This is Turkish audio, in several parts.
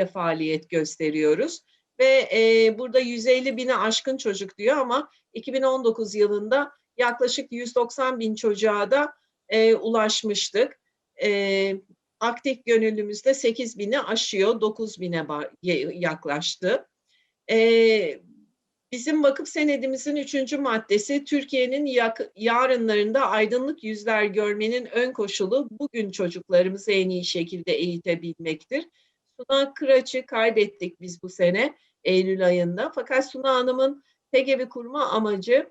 de faaliyet gösteriyoruz. Ve e, burada 150 bini aşkın çocuk diyor ama 2019 yılında yaklaşık 190 bin çocuğa da e, ulaşmıştık. E, aktif gönüllümüzde 8 bini aşıyor, 9 bine yaklaştı. E, bizim vakıf senedimizin üçüncü maddesi Türkiye'nin yarınlarında aydınlık yüzler görmenin ön koşulu bugün çocuklarımızı en iyi şekilde eğitebilmektir. Suna Kıraç'ı kaybettik biz bu sene Eylül ayında. Fakat Suna Hanım'ın TGV kurma amacı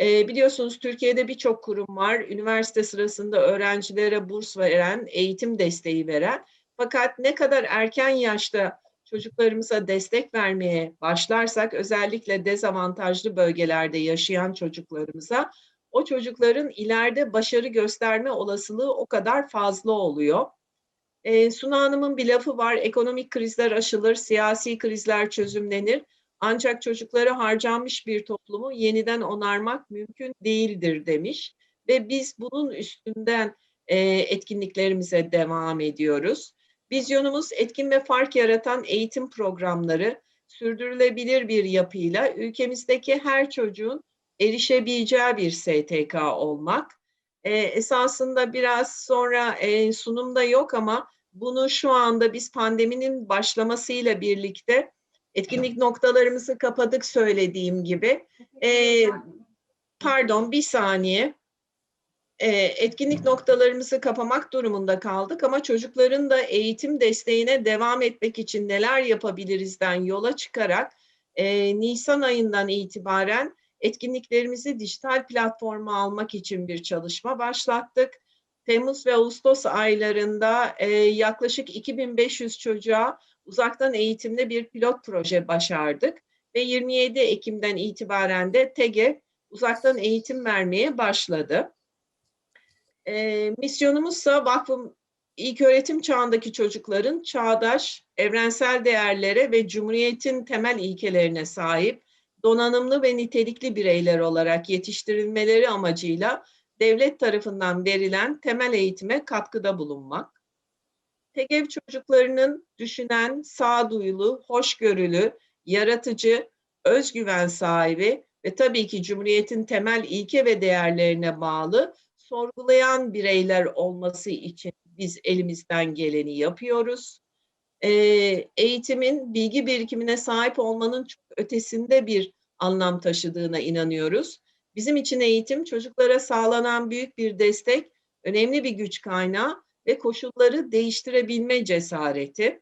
e, biliyorsunuz Türkiye'de birçok kurum var. Üniversite sırasında öğrencilere burs veren, eğitim desteği veren. Fakat ne kadar erken yaşta çocuklarımıza destek vermeye başlarsak özellikle dezavantajlı bölgelerde yaşayan çocuklarımıza o çocukların ileride başarı gösterme olasılığı o kadar fazla oluyor. E, Suna Hanım'ın bir lafı var, ekonomik krizler aşılır, siyasi krizler çözümlenir. Ancak çocuklara harcanmış bir toplumu yeniden onarmak mümkün değildir demiş. Ve biz bunun üstünden e, etkinliklerimize devam ediyoruz. Vizyonumuz etkin ve fark yaratan eğitim programları, sürdürülebilir bir yapıyla ülkemizdeki her çocuğun erişebileceği bir STK olmak. E, esasında biraz sonra e, sunumda yok ama bunu şu anda biz pandeminin başlamasıyla birlikte etkinlik noktalarımızı kapadık söylediğim gibi. E, pardon bir saniye. E, etkinlik noktalarımızı kapamak durumunda kaldık ama çocukların da eğitim desteğine devam etmek için neler yapabilirizden yola çıkarak e, Nisan ayından itibaren etkinliklerimizi dijital platforma almak için bir çalışma başlattık. Temmuz ve Ağustos aylarında e, yaklaşık 2500 çocuğa uzaktan eğitimde bir pilot proje başardık ve 27 Ekim'den itibaren de TEGE uzaktan eğitim vermeye başladı. E, misyonumuzsa vakfın ilk öğretim çağındaki çocukların çağdaş, evrensel değerlere ve Cumhuriyet'in temel ilkelerine sahip donanımlı ve nitelikli bireyler olarak yetiştirilmeleri amacıyla devlet tarafından verilen temel eğitime katkıda bulunmak. TEGEV çocuklarının düşünen, sağduyulu, hoşgörülü, yaratıcı, özgüven sahibi ve tabii ki Cumhuriyet'in temel ilke ve değerlerine bağlı sorgulayan bireyler olması için biz elimizden geleni yapıyoruz. Ee, eğitimin bilgi birikimine sahip olmanın çok ötesinde bir anlam taşıdığına inanıyoruz. Bizim için eğitim çocuklara sağlanan büyük bir destek, önemli bir güç kaynağı ve koşulları değiştirebilme cesareti.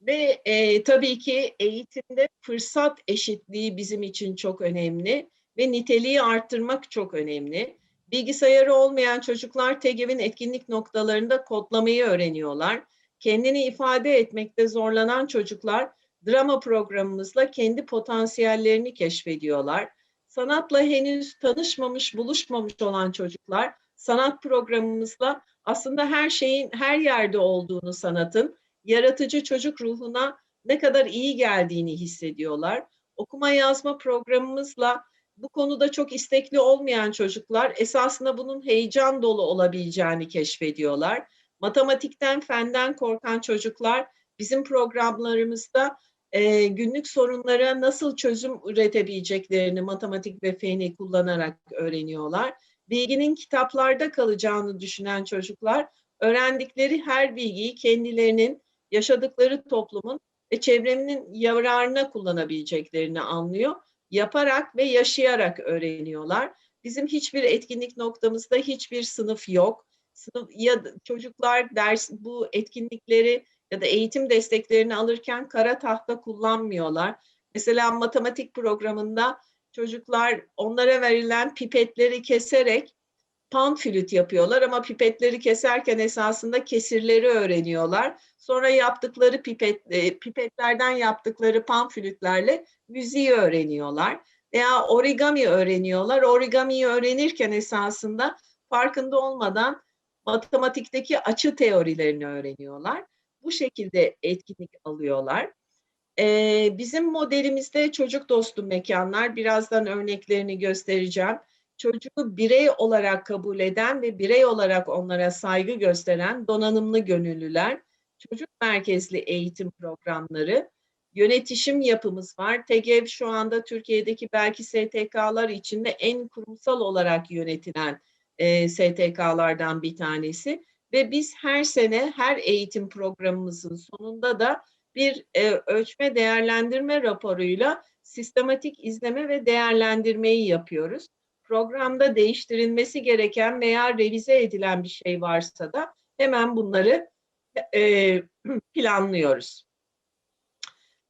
Ve e, tabii ki eğitimde fırsat eşitliği bizim için çok önemli ve niteliği arttırmak çok önemli. Bilgisayarı olmayan çocuklar TEGEV'in etkinlik noktalarında kodlamayı öğreniyorlar. Kendini ifade etmekte zorlanan çocuklar drama programımızla kendi potansiyellerini keşfediyorlar. Sanatla henüz tanışmamış, buluşmamış olan çocuklar sanat programımızla aslında her şeyin her yerde olduğunu sanatın yaratıcı çocuk ruhuna ne kadar iyi geldiğini hissediyorlar. Okuma yazma programımızla bu konuda çok istekli olmayan çocuklar esasında bunun heyecan dolu olabileceğini keşfediyorlar. Matematikten, fenden korkan çocuklar bizim programlarımızda e, günlük sorunlara nasıl çözüm üretebileceklerini matematik ve feni kullanarak öğreniyorlar. Bilginin kitaplarda kalacağını düşünen çocuklar öğrendikleri her bilgiyi kendilerinin yaşadıkları toplumun ve çevrenin yararına kullanabileceklerini anlıyor. Yaparak ve yaşayarak öğreniyorlar. Bizim hiçbir etkinlik noktamızda hiçbir sınıf yok. Sınıf ya çocuklar ders bu etkinlikleri ya da eğitim desteklerini alırken kara tahta kullanmıyorlar. Mesela matematik programında çocuklar onlara verilen pipetleri keserek pan flüt yapıyorlar ama pipetleri keserken esasında kesirleri öğreniyorlar. Sonra yaptıkları pipet, e, pipetlerden yaptıkları pan flütlerle müziği öğreniyorlar. Veya origami öğreniyorlar. Origamiyi öğrenirken esasında farkında olmadan matematikteki açı teorilerini öğreniyorlar. Bu şekilde etkinlik alıyorlar. Ee, bizim modelimizde çocuk dostu mekanlar, birazdan örneklerini göstereceğim. Çocuğu birey olarak kabul eden ve birey olarak onlara saygı gösteren donanımlı gönüllüler, çocuk merkezli eğitim programları, yönetişim yapımız var. TEGEV şu anda Türkiye'deki belki STK'lar içinde en kurumsal olarak yönetilen e, STK'lardan bir tanesi. Ve biz her sene her eğitim programımızın sonunda da bir e, ölçme değerlendirme raporuyla sistematik izleme ve değerlendirmeyi yapıyoruz. Programda değiştirilmesi gereken veya revize edilen bir şey varsa da hemen bunları e, planlıyoruz.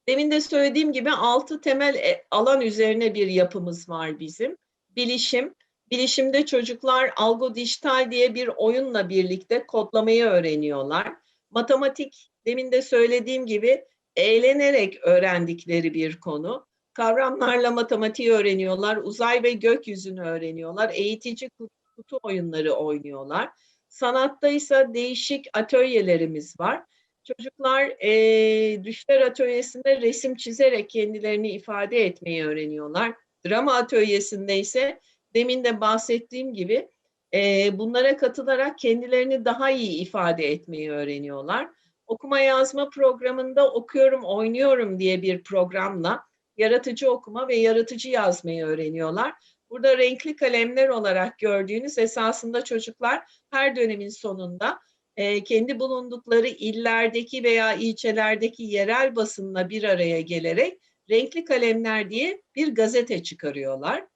Demin de söylediğim gibi altı temel e, alan üzerine bir yapımız var bizim. Bilişim, bilişimde çocuklar Algo Dijital diye bir oyunla birlikte kodlamayı öğreniyorlar. Matematik, demin de söylediğim gibi eğlenerek öğrendikleri bir konu. Kavramlarla matematiği öğreniyorlar, uzay ve gökyüzünü öğreniyorlar, eğitici kutu oyunları oynuyorlar. Sanatta ise değişik atölyelerimiz var. Çocuklar e, düşler atölyesinde resim çizerek kendilerini ifade etmeyi öğreniyorlar. Drama atölyesinde ise demin de bahsettiğim gibi e, bunlara katılarak kendilerini daha iyi ifade etmeyi öğreniyorlar. Okuma yazma programında okuyorum, oynuyorum diye bir programla yaratıcı okuma ve yaratıcı yazmayı öğreniyorlar. Burada renkli kalemler olarak gördüğünüz esasında çocuklar her dönemin sonunda e, kendi bulundukları illerdeki veya ilçelerdeki yerel basınla bir araya gelerek renkli kalemler diye bir gazete çıkarıyorlar.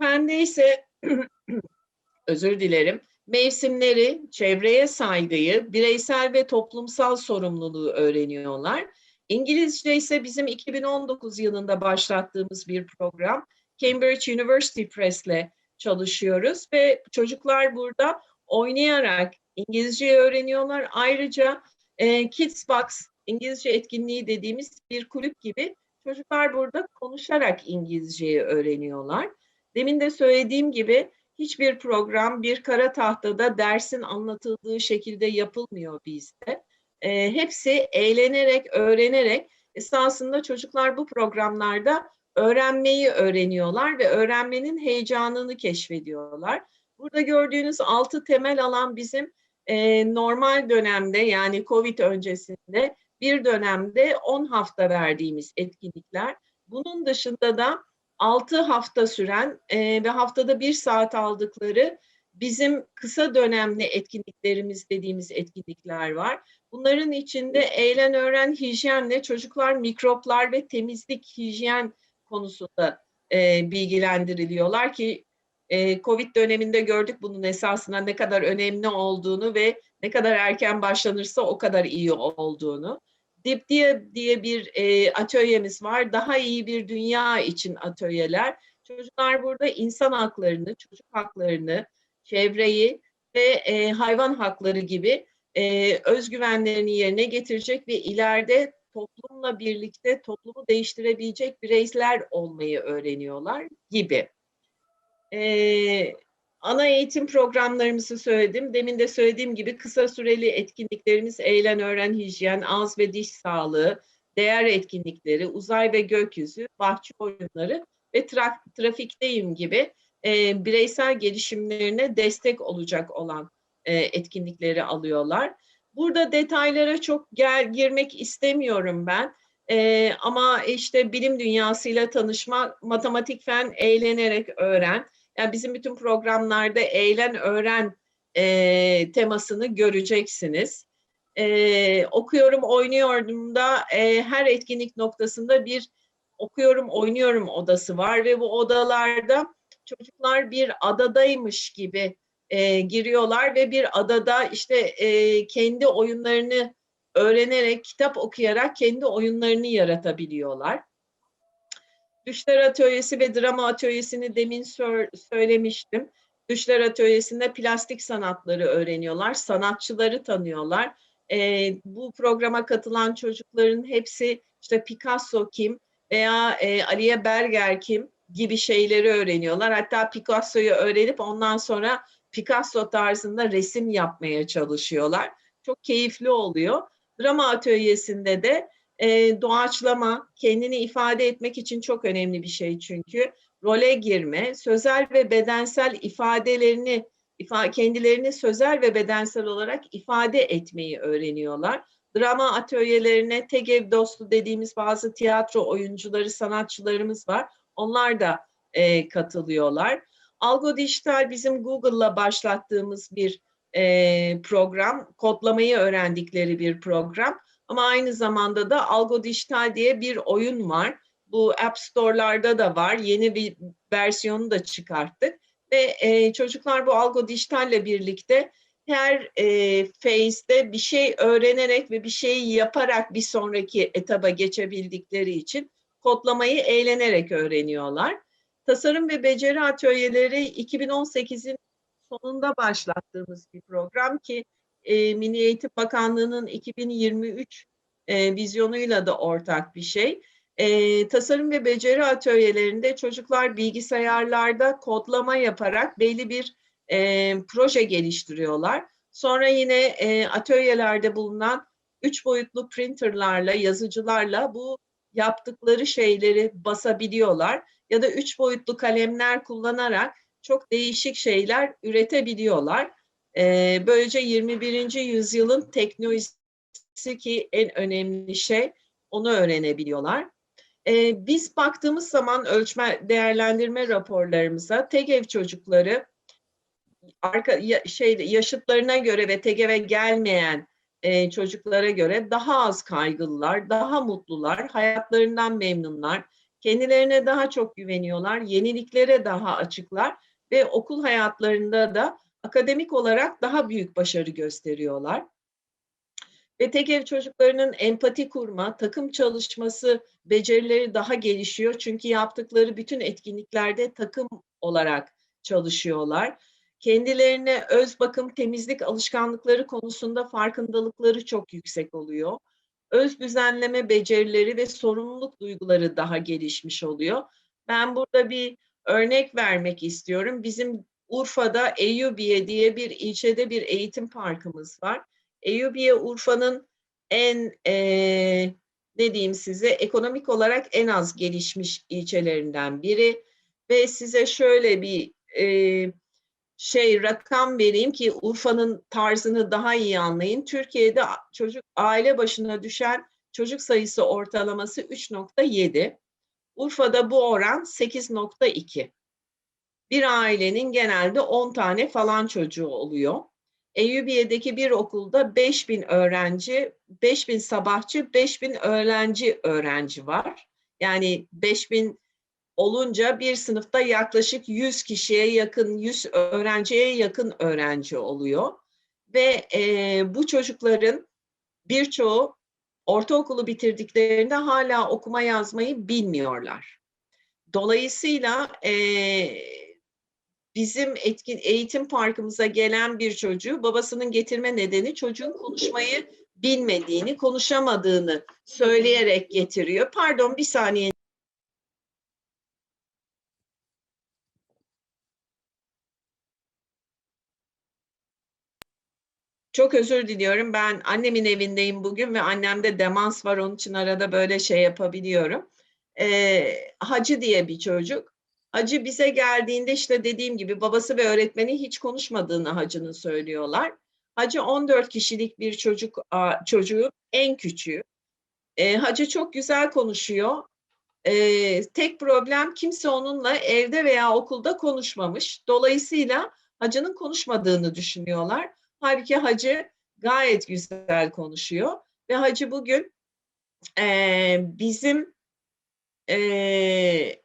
Fende ise özür dilerim mevsimleri, çevreye saygıyı, bireysel ve toplumsal sorumluluğu öğreniyorlar. İngilizce ise bizim 2019 yılında başlattığımız bir program. Cambridge University Press'le çalışıyoruz ve çocuklar burada oynayarak İngilizce öğreniyorlar. Ayrıca e, Kids Box İngilizce etkinliği dediğimiz bir kulüp gibi çocuklar burada konuşarak İngilizceyi öğreniyorlar. Demin de söylediğim gibi hiçbir program bir kara tahtada dersin anlatıldığı şekilde yapılmıyor bizde. E, hepsi eğlenerek, öğrenerek esasında çocuklar bu programlarda öğrenmeyi öğreniyorlar ve öğrenmenin heyecanını keşfediyorlar. Burada gördüğünüz altı temel alan bizim e, normal dönemde yani COVID öncesinde bir dönemde 10 hafta verdiğimiz etkinlikler. Bunun dışında da 6 hafta süren e, ve haftada bir saat aldıkları bizim kısa dönemli etkinliklerimiz dediğimiz etkinlikler var. Bunların içinde eğlen öğren hijyenle çocuklar mikroplar ve temizlik hijyen konusunda e, bilgilendiriliyorlar ki e, Covid döneminde gördük bunun esasında ne kadar önemli olduğunu ve ne kadar erken başlanırsa o kadar iyi olduğunu. DIP diye, bir e, atölyemiz var. Daha iyi bir dünya için atölyeler. Çocuklar burada insan haklarını, çocuk haklarını, çevreyi ve e, hayvan hakları gibi e, özgüvenlerini yerine getirecek ve ileride toplumla birlikte toplumu değiştirebilecek bireyler olmayı öğreniyorlar gibi. Ee, ana eğitim programlarımızı söyledim. Demin de söylediğim gibi kısa süreli etkinliklerimiz eğlen, öğren, hijyen, ağız ve diş sağlığı, değer etkinlikleri, uzay ve gökyüzü, bahçe oyunları ve tra trafikteyim gibi e, bireysel gelişimlerine destek olacak olan e, etkinlikleri alıyorlar. Burada detaylara çok gel, girmek istemiyorum ben. Ee, ama işte bilim dünyasıyla tanışma, matematik fen eğlenerek öğren. Yani bizim bütün programlarda eğlen öğren e, temasını göreceksiniz. E, okuyorum, oynuyordum da e, her etkinlik noktasında bir okuyorum, oynuyorum odası var ve bu odalarda çocuklar bir adadaymış gibi e, giriyorlar ve bir adada işte e, kendi oyunlarını öğrenerek, kitap okuyarak kendi oyunlarını yaratabiliyorlar. Düşler Atölyesi ve Drama Atölyesi'ni demin söylemiştim. Düşler Atölyesi'nde plastik sanatları öğreniyorlar, sanatçıları tanıyorlar. E, bu programa katılan çocukların hepsi işte Picasso kim veya e, Aliye Berger kim gibi şeyleri öğreniyorlar. Hatta Picasso'yu öğrenip ondan sonra Picasso tarzında resim yapmaya çalışıyorlar. Çok keyifli oluyor. Drama atölyesinde de e, doğaçlama, kendini ifade etmek için çok önemli bir şey çünkü. Role girme, sözel ve bedensel ifadelerini, ifa, kendilerini sözel ve bedensel olarak ifade etmeyi öğreniyorlar. drama atölyelerine TEGEV dostu dediğimiz bazı tiyatro oyuncuları, sanatçılarımız var. Onlar da e, katılıyorlar. Algo Dijital bizim Google'la başlattığımız bir e, program, kodlamayı öğrendikleri bir program. Ama aynı zamanda da Algo Dijital diye bir oyun var. Bu App Store'larda da var. Yeni bir versiyonu da çıkarttık. Ve e, çocuklar bu Algo Dijital'le birlikte her e, phase'de bir şey öğrenerek ve bir şeyi yaparak bir sonraki etaba geçebildikleri için kodlamayı eğlenerek öğreniyorlar. Tasarım ve beceri atölyeleri 2018'in sonunda başlattığımız bir program ki e, Milli Eğitim Bakanlığı'nın 2023 e, vizyonuyla da ortak bir şey. E, tasarım ve beceri atölyelerinde çocuklar bilgisayarlarda kodlama yaparak belli bir e, proje geliştiriyorlar. Sonra yine e, atölyelerde bulunan üç boyutlu printerlarla, yazıcılarla bu yaptıkları şeyleri basabiliyorlar ya da üç boyutlu kalemler kullanarak çok değişik şeyler üretebiliyorlar. Ee, böylece 21. yüzyılın teknolojisi ki en önemli şey onu öğrenebiliyorlar. Ee, biz baktığımız zaman ölçme değerlendirme raporlarımıza TEGEV çocukları arka ya, şey yaşıtlarına göre ve TEGEV'e gelmeyen e, çocuklara göre daha az kaygılılar, daha mutlular, hayatlarından memnunlar, kendilerine daha çok güveniyorlar, yeniliklere daha açıklar ve okul hayatlarında da akademik olarak daha büyük başarı gösteriyorlar. Ve TEGEV çocuklarının empati kurma, takım çalışması becerileri daha gelişiyor. Çünkü yaptıkları bütün etkinliklerde takım olarak çalışıyorlar. Kendilerine öz bakım, temizlik alışkanlıkları konusunda farkındalıkları çok yüksek oluyor. Öz düzenleme becerileri ve sorumluluk duyguları daha gelişmiş oluyor. Ben burada bir örnek vermek istiyorum. Bizim Urfa'da Eyyubiye diye bir ilçede bir eğitim parkımız var. Eyyubiye Urfa'nın en e, ne diyeyim size ekonomik olarak en az gelişmiş ilçelerinden biri ve size şöyle bir e, şey rakam vereyim ki Urfa'nın tarzını daha iyi anlayın. Türkiye'de çocuk aile başına düşen çocuk sayısı ortalaması 3.7. Urfa'da bu oran 8.2. Bir ailenin genelde 10 tane falan çocuğu oluyor. Eyyubiye'deki bir okulda 5000 öğrenci, 5000 sabahçı, 5000 öğrenci öğrenci var. Yani 5000 olunca bir sınıfta yaklaşık 100 kişiye yakın, 100 öğrenciye yakın öğrenci oluyor. Ve e, bu çocukların birçoğu ortaokulu bitirdiklerinde hala okuma yazmayı bilmiyorlar. Dolayısıyla e, bizim etkin eğitim parkımıza gelen bir çocuğu babasının getirme nedeni çocuğun konuşmayı bilmediğini, konuşamadığını söyleyerek getiriyor. Pardon bir saniye. Çok özür diliyorum. Ben annemin evindeyim bugün ve annemde demans var. Onun için arada böyle şey yapabiliyorum. Ee, Hacı diye bir çocuk. Hacı bize geldiğinde işte dediğim gibi babası ve öğretmeni hiç konuşmadığını Hacı'nın söylüyorlar. Hacı 14 kişilik bir çocuk çocuğu en küçüğü. Ee, Hacı çok güzel konuşuyor. Ee, tek problem kimse onunla evde veya okulda konuşmamış. Dolayısıyla Hacı'nın konuşmadığını düşünüyorlar. Halbuki Hacı gayet güzel konuşuyor ve Hacı bugün e, bizim e,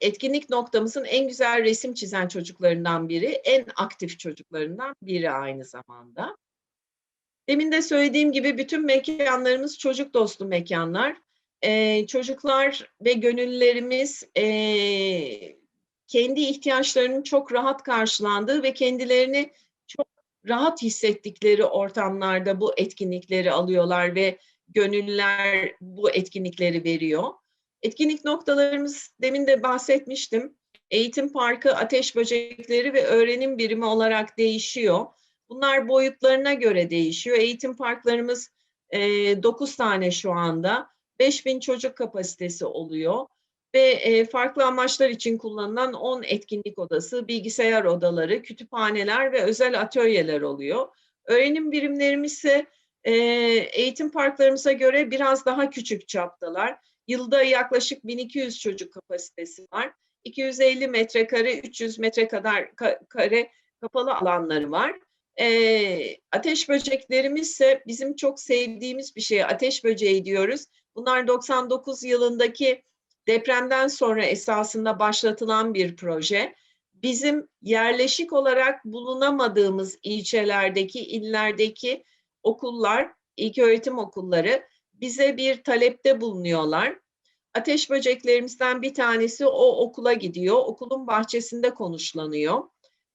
etkinlik noktamızın en güzel resim çizen çocuklarından biri, en aktif çocuklarından biri aynı zamanda. Demin de söylediğim gibi bütün mekanlarımız çocuk dostu mekanlar. Ee, çocuklar ve gönüllerimiz e, kendi ihtiyaçlarının çok rahat karşılandığı ve kendilerini çok rahat hissettikleri ortamlarda bu etkinlikleri alıyorlar ve gönüller bu etkinlikleri veriyor. Etkinlik noktalarımız demin de bahsetmiştim. Eğitim parkı, ateş böcekleri ve öğrenim birimi olarak değişiyor. Bunlar boyutlarına göre değişiyor. Eğitim parklarımız e, 9 tane şu anda. 5000 çocuk kapasitesi oluyor ve e, farklı amaçlar için kullanılan 10 etkinlik odası, bilgisayar odaları, kütüphaneler ve özel atölyeler oluyor. Öğrenim birimlerimiz ise E, eğitim parklarımıza göre biraz daha küçük çaptalar. Yılda yaklaşık 1200 çocuk kapasitesi var. 250 metrekare, 300 metrekare kare kapalı alanları var. E, ateş böceklerimiz ise bizim çok sevdiğimiz bir şey. Ateş böceği diyoruz. Bunlar 99 yılındaki depremden sonra esasında başlatılan bir proje. Bizim yerleşik olarak bulunamadığımız ilçelerdeki, illerdeki okullar, ilköğretim okulları bize bir talepte bulunuyorlar. Ateş böceklerimizden bir tanesi o okula gidiyor. Okulun bahçesinde konuşlanıyor.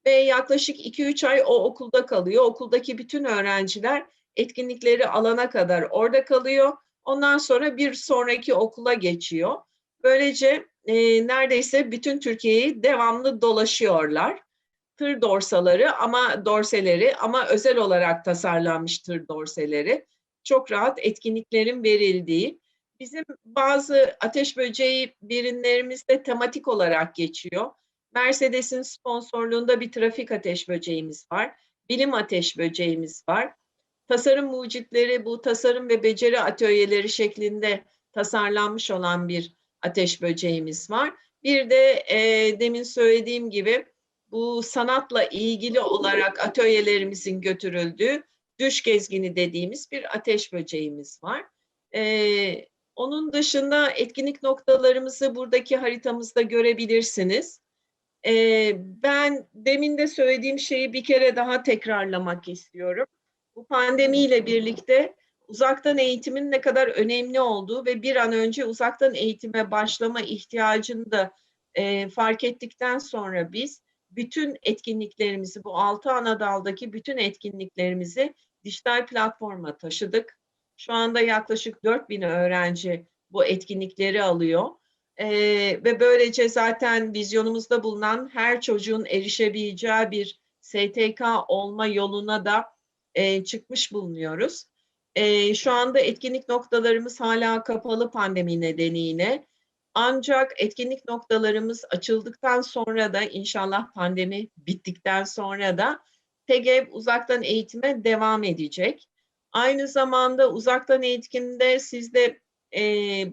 Ve yaklaşık 2-3 ay o okulda kalıyor. Okuldaki bütün öğrenciler etkinlikleri alana kadar orada kalıyor. Ondan sonra bir sonraki okula geçiyor. Böylece e, neredeyse bütün Türkiye'yi devamlı dolaşıyorlar. Tır dorsaları ama dorseleri ama özel olarak tasarlanmış tır dorseleri. Çok rahat etkinliklerin verildiği. Bizim bazı ateş böceği birimlerimiz de tematik olarak geçiyor. Mercedes'in sponsorluğunda bir trafik ateş böceğimiz var. Bilim ateş böceğimiz var. Tasarım mucitleri bu tasarım ve beceri atölyeleri şeklinde tasarlanmış olan bir ateş böceğimiz var. Bir de e, demin söylediğim gibi bu sanatla ilgili olarak atölyelerimizin götürüldüğü düş gezgini dediğimiz bir ateş böceğimiz var. E, onun dışında etkinlik noktalarımızı buradaki haritamızda görebilirsiniz. E, ben demin de söylediğim şeyi bir kere daha tekrarlamak istiyorum. Bu pandemiyle birlikte uzaktan eğitimin ne kadar önemli olduğu ve bir an önce uzaktan eğitime başlama ihtiyacını da e, fark ettikten sonra biz bütün etkinliklerimizi, bu altı ana daldaki bütün etkinliklerimizi dijital platforma taşıdık. Şu anda yaklaşık 4000 öğrenci bu etkinlikleri alıyor. Ee, ve böylece zaten vizyonumuzda bulunan her çocuğun erişebileceği bir STK olma yoluna da e, çıkmış bulunuyoruz. E, şu anda etkinlik noktalarımız hala kapalı pandemi nedeniyle. Ancak etkinlik noktalarımız açıldıktan sonra da inşallah pandemi bittikten sonra da TEGEV uzaktan eğitime devam edecek. Aynı zamanda uzaktan eğitimde siz de e,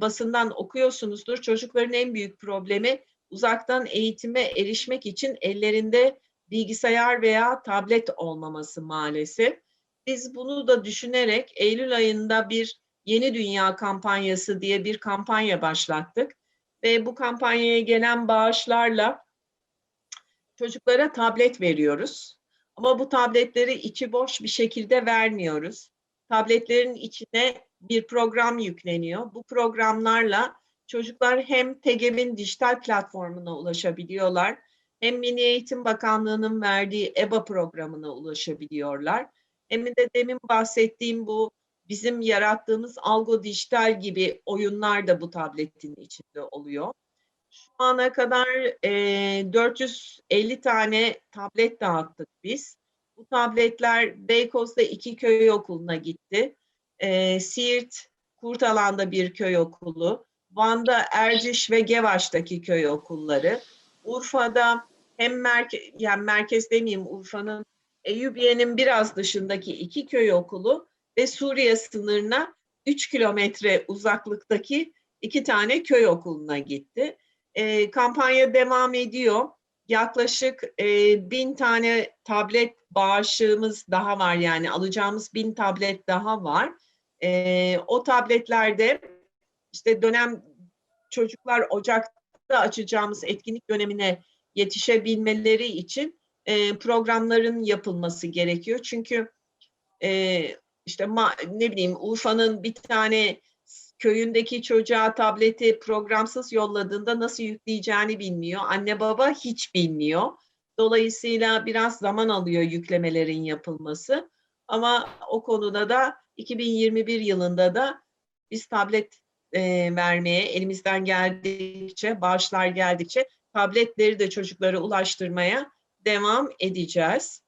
basından okuyorsunuzdur. Çocukların en büyük problemi uzaktan eğitime erişmek için ellerinde bilgisayar veya tablet olmaması maalesef. Biz bunu da düşünerek Eylül ayında bir Yeni Dünya kampanyası diye bir kampanya başlattık. Ve bu kampanyaya gelen bağışlarla çocuklara tablet veriyoruz. Ama bu tabletleri içi boş bir şekilde vermiyoruz. Tabletlerin içine bir program yükleniyor. Bu programlarla çocuklar hem TEGEM'in dijital platformuna ulaşabiliyorlar, hem Milli Eğitim Bakanlığı'nın verdiği EBA programına ulaşabiliyorlar. Hem de demin bahsettiğim bu bizim yarattığımız Algo Dijital gibi oyunlar da bu tabletin içinde oluyor. Şu ana kadar e, 450 tane tablet dağıttık biz. Bu tabletler Beykoz'da iki köy okuluna gitti. E, Siirt, Kurtalan'da bir köy okulu, Van'da Erciş ve Gevaş'taki köy okulları, Urfa'da hem merke yani merkez demeyeyim Urfa'nın Eyüpiye'nin biraz dışındaki iki köy okulu ve Suriye sınırına 3 kilometre uzaklıktaki iki tane köy okuluna gitti. E, kampanya devam ediyor. Yaklaşık e, bin tane tablet bağışımız daha var yani alacağımız bin tablet daha var. E, o tabletlerde işte dönem çocuklar Ocak'ta açacağımız etkinlik dönemine yetişebilmeleri için e, programların yapılması gerekiyor. Çünkü e, işte ma, ne bileyim Urfa'nın bir tane köyündeki çocuğa tableti programsız yolladığında nasıl yükleyeceğini bilmiyor. Anne baba hiç bilmiyor. Dolayısıyla biraz zaman alıyor yüklemelerin yapılması. Ama o konuda da 2021 yılında da biz tablet e, vermeye elimizden geldikçe, bağışlar geldikçe tabletleri de çocuklara ulaştırmaya devam edeceğiz.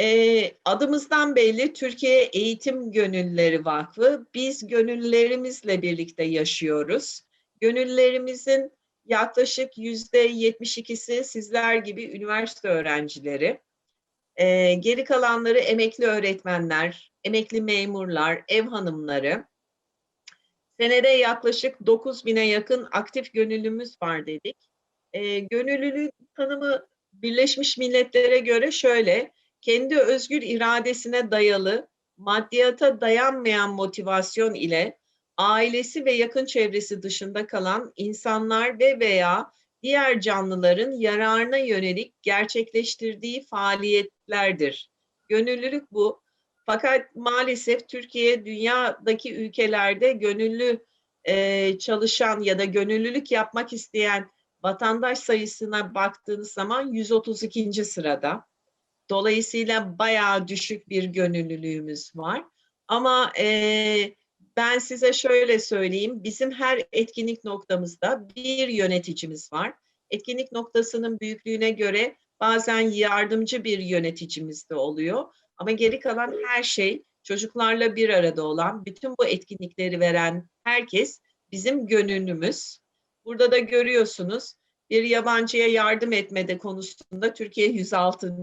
E, adımızdan belli Türkiye Eğitim Gönülleri Vakfı. Biz gönüllerimizle birlikte yaşıyoruz. Gönüllerimizin yaklaşık yüzde 72'si sizler gibi üniversite öğrencileri. Ee, geri kalanları emekli öğretmenler, emekli memurlar, ev hanımları. Senede yaklaşık 9 bine yakın aktif gönüllümüz var dedik. Ee, gönüllülük tanımı Birleşmiş Milletler'e göre şöyle, kendi özgür iradesine dayalı, maddiyata dayanmayan motivasyon ile ailesi ve yakın çevresi dışında kalan insanlar ve veya diğer canlıların yararına yönelik gerçekleştirdiği faaliyetlerdir. Gönüllülük bu. Fakat maalesef Türkiye dünyadaki ülkelerde gönüllü e, çalışan ya da gönüllülük yapmak isteyen vatandaş sayısına baktığınız zaman 132. sırada. Dolayısıyla bayağı düşük bir gönüllülüğümüz var. Ama e, ben size şöyle söyleyeyim, bizim her etkinlik noktamızda bir yöneticimiz var. Etkinlik noktasının büyüklüğüne göre bazen yardımcı bir yöneticimiz de oluyor. Ama geri kalan her şey çocuklarla bir arada olan, bütün bu etkinlikleri veren herkes bizim gönüllümüz. Burada da görüyorsunuz bir yabancıya yardım etmede konusunda Türkiye 106.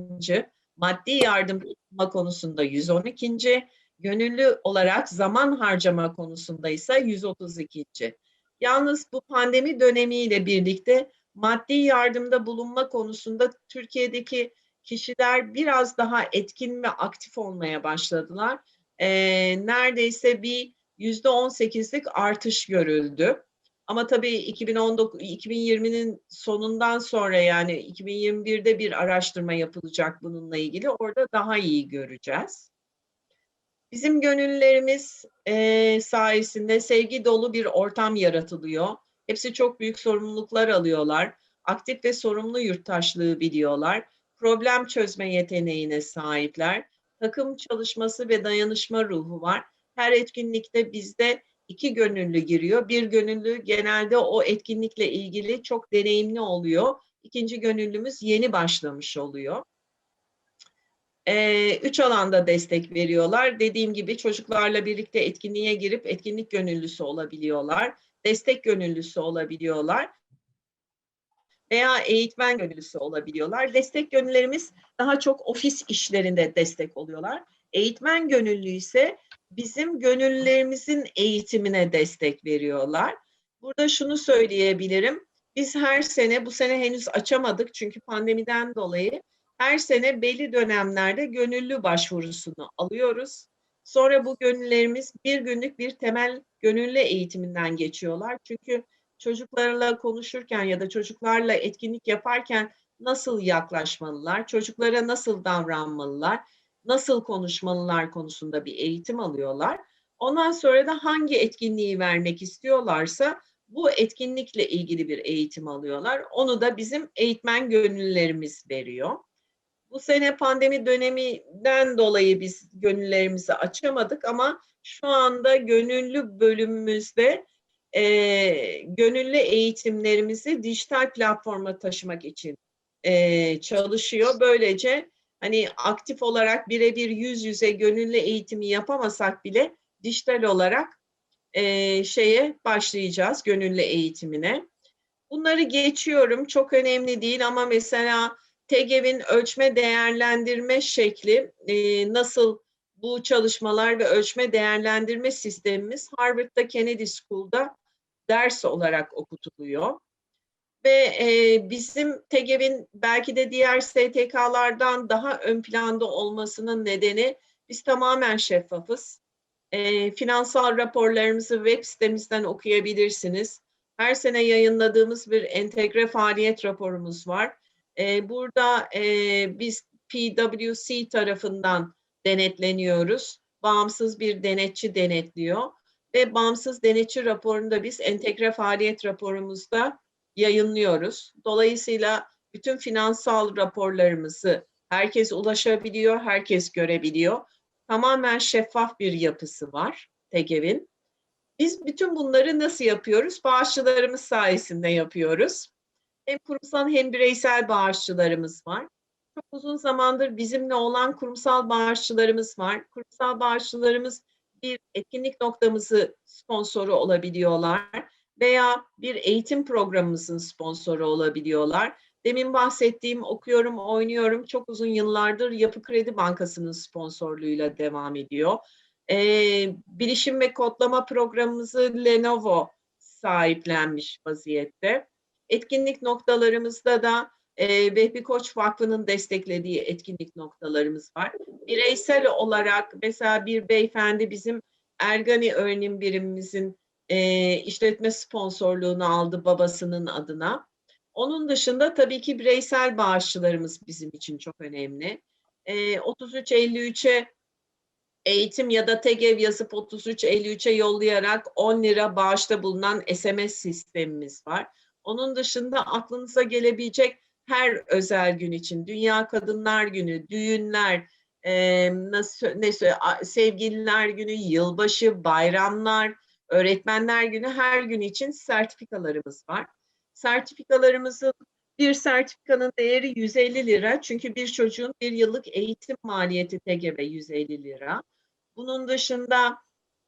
Maddi yardım konusunda 112. Gönüllü olarak zaman harcama konusunda ise 132. Yalnız bu pandemi dönemiyle birlikte maddi yardımda bulunma konusunda Türkiye'deki kişiler biraz daha etkin ve aktif olmaya başladılar. Ee, neredeyse bir yüzde on sekizlik artış görüldü. Ama tabii 2019, 2020'nin sonundan sonra yani 2021'de bir araştırma yapılacak bununla ilgili. Orada daha iyi göreceğiz. Bizim gönüllerimiz e, sayesinde sevgi dolu bir ortam yaratılıyor. Hepsi çok büyük sorumluluklar alıyorlar. Aktif ve sorumlu yurttaşlığı biliyorlar. Problem çözme yeteneğine sahipler. Takım çalışması ve dayanışma ruhu var. Her etkinlikte bizde iki gönüllü giriyor. Bir gönüllü genelde o etkinlikle ilgili çok deneyimli oluyor. İkinci gönüllümüz yeni başlamış oluyor. Ee, üç alanda destek veriyorlar. Dediğim gibi çocuklarla birlikte etkinliğe girip etkinlik gönüllüsü olabiliyorlar. Destek gönüllüsü olabiliyorlar. Veya eğitmen gönüllüsü olabiliyorlar. Destek gönüllerimiz daha çok ofis işlerinde destek oluyorlar. Eğitmen gönüllü ise bizim gönüllülerimizin eğitimine destek veriyorlar. Burada şunu söyleyebilirim. Biz her sene, bu sene henüz açamadık çünkü pandemiden dolayı her sene belli dönemlerde gönüllü başvurusunu alıyoruz. Sonra bu gönüllerimiz bir günlük bir temel gönüllü eğitiminden geçiyorlar. Çünkü çocuklarla konuşurken ya da çocuklarla etkinlik yaparken nasıl yaklaşmalılar, çocuklara nasıl davranmalılar, nasıl konuşmalılar konusunda bir eğitim alıyorlar. Ondan sonra da hangi etkinliği vermek istiyorlarsa bu etkinlikle ilgili bir eğitim alıyorlar. Onu da bizim eğitmen gönüllülerimiz veriyor. Bu sene pandemi döneminden dolayı biz gönüllerimizi açamadık ama şu anda gönüllü bölümümüzde e, gönüllü eğitimlerimizi dijital platforma taşımak için e, çalışıyor. Böylece hani aktif olarak birebir yüz yüze gönüllü eğitimi yapamasak bile dijital olarak e, şeye başlayacağız gönüllü eğitimine. Bunları geçiyorum çok önemli değil ama mesela TEGEV'in ölçme değerlendirme şekli e, nasıl bu çalışmalar ve ölçme değerlendirme sistemimiz Harvard'da Kennedy School'da ders olarak okutuluyor. Ve e, bizim TEGEV'in belki de diğer STK'lardan daha ön planda olmasının nedeni biz tamamen şeffafız. E, finansal raporlarımızı web sitemizden okuyabilirsiniz. Her sene yayınladığımız bir entegre faaliyet raporumuz var e, burada e, biz PwC tarafından denetleniyoruz. Bağımsız bir denetçi denetliyor ve bağımsız denetçi raporunu da biz entegre faaliyet raporumuzda yayınlıyoruz. Dolayısıyla bütün finansal raporlarımızı herkes ulaşabiliyor, herkes görebiliyor. Tamamen şeffaf bir yapısı var TEGEV'in. Biz bütün bunları nasıl yapıyoruz? Bağışçılarımız sayesinde yapıyoruz. Hem kurumsal hem bireysel bağışçılarımız var. Çok uzun zamandır bizimle olan kurumsal bağışçılarımız var. Kurumsal bağışçılarımız bir etkinlik noktamızı sponsoru olabiliyorlar veya bir eğitim programımızın sponsoru olabiliyorlar Demin bahsettiğim okuyorum, oynuyorum çok uzun yıllardır Yapı Kredi Bankası'nın sponsorluğuyla devam ediyor. Ee, bilişim ve kodlama programımızı Lenovo sahiplenmiş vaziyette. Etkinlik noktalarımızda da e, Vehbi Koç Vakfı'nın desteklediği etkinlik noktalarımız var. Bireysel olarak mesela bir beyefendi bizim Ergani Öğrenim Birimimizin e, işletme sponsorluğunu aldı babasının adına. Onun dışında tabii ki bireysel bağışçılarımız bizim için çok önemli. E, 3353'e eğitim ya da TEGEV yazıp 3353'e yollayarak 10 lira bağışta bulunan SMS sistemimiz var. Onun dışında aklınıza gelebilecek her özel gün için, Dünya Kadınlar Günü, düğünler, e, nasıl, ne sevgililer günü, yılbaşı, bayramlar, öğretmenler günü her gün için sertifikalarımız var. Sertifikalarımızın bir sertifikanın değeri 150 lira çünkü bir çocuğun bir yıllık eğitim maliyeti TGV 150 lira. Bunun dışında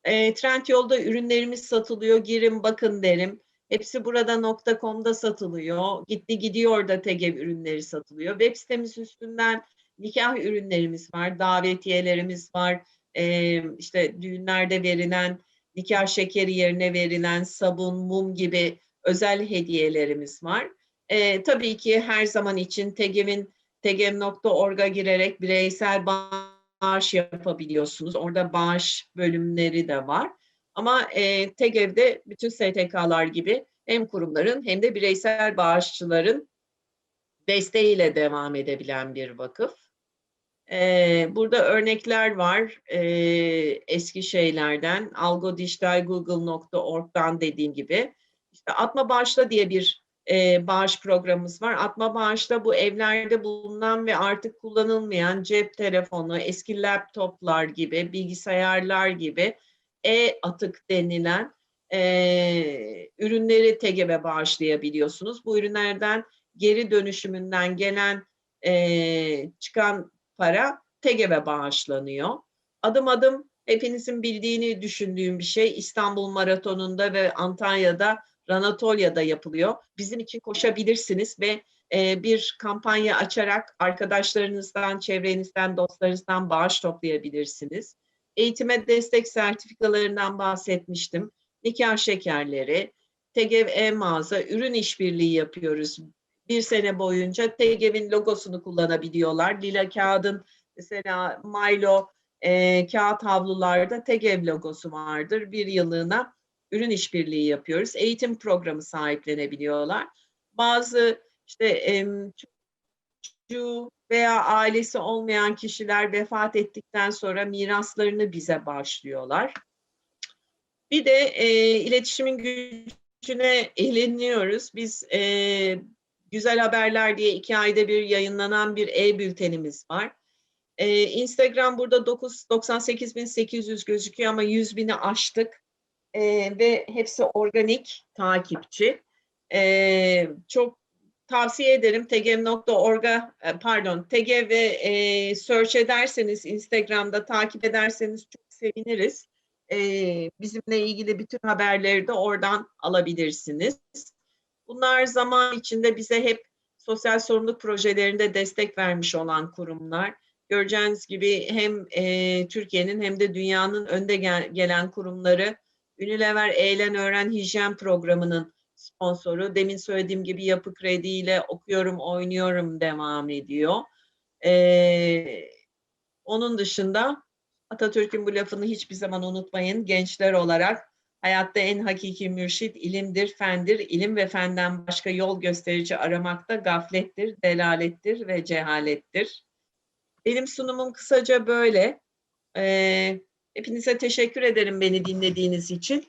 e, Trendyol'da ürünlerimiz satılıyor. Girin bakın derim. Hepsi burada nokta.com'da satılıyor. Gitti gidiyor da TGV ürünleri satılıyor. Web sitemiz üstünden nikah ürünlerimiz var, davetiyelerimiz var. E, işte düğünlerde verilen nikah şekeri yerine verilen sabun, mum gibi özel hediyelerimiz var. E, tabii ki her zaman için TEGEV'in tegem.org'a girerek bireysel bağış yapabiliyorsunuz. Orada bağış bölümleri de var. Ama e, TEGEV'de bütün STK'lar gibi hem kurumların hem de bireysel bağışçıların desteğiyle devam edebilen bir vakıf. Ee, burada örnekler var e, eski şeylerden. algodijitalgoogle.org'dan dediğim gibi. İşte Atma Bağışla diye bir e, bağış programımız var. Atma Bağışla bu evlerde bulunan ve artık kullanılmayan cep telefonu, eski laptoplar gibi, bilgisayarlar gibi e-atık denilen e, ürünleri TGV'e bağışlayabiliyorsunuz. Bu ürünlerden geri dönüşümünden gelen e, çıkan para TGV'e bağışlanıyor. Adım adım hepinizin bildiğini düşündüğüm bir şey İstanbul Maratonu'nda ve Antalya'da Ranatolya'da yapılıyor. Bizim için koşabilirsiniz ve e, bir kampanya açarak arkadaşlarınızdan, çevrenizden, dostlarınızdan bağış toplayabilirsiniz. Eğitime destek sertifikalarından bahsetmiştim. Nikah şekerleri, TGV e-mağaza, ürün işbirliği yapıyoruz bir sene boyunca TGV'in logosunu kullanabiliyorlar. Lila kağıdın mesela Milo e, kağıt havlularda TGV logosu vardır. Bir yıllığına ürün işbirliği yapıyoruz. Eğitim programı sahiplenebiliyorlar. Bazı işte e, çocuğu veya ailesi olmayan kişiler vefat ettikten sonra miraslarını bize bağışlıyorlar. Bir de e, iletişimin gücüne eğleniyoruz. Biz e, Güzel Haberler diye iki ayda bir yayınlanan bir e-bültenimiz var. Ee, Instagram burada 98.800 gözüküyor ama 100 bini aştık. Ee, ve hepsi organik takipçi. Ee, çok tavsiye ederim tegem.org'a e, pardon tegev ve e, search ederseniz Instagram'da takip ederseniz çok seviniriz. Ee, bizimle ilgili bütün haberleri de oradan alabilirsiniz. Bunlar zaman içinde bize hep sosyal sorumluluk projelerinde destek vermiş olan kurumlar. Göreceğiniz gibi hem e, Türkiye'nin hem de dünyanın önde gel gelen kurumları Unilever Eğlen Öğren Hijyen Programı'nın sponsoru. Demin söylediğim gibi Yapı Kredi ile okuyorum, oynuyorum devam ediyor. Ee, onun dışında Atatürk'ün bu lafını hiçbir zaman unutmayın. Gençler olarak Hayatta en hakiki mürşit ilimdir, fendir. İlim ve fenden başka yol gösterici aramakta gaflettir, delalettir ve cehalettir. Benim sunumum kısaca böyle. Ee, hepinize teşekkür ederim beni dinlediğiniz için.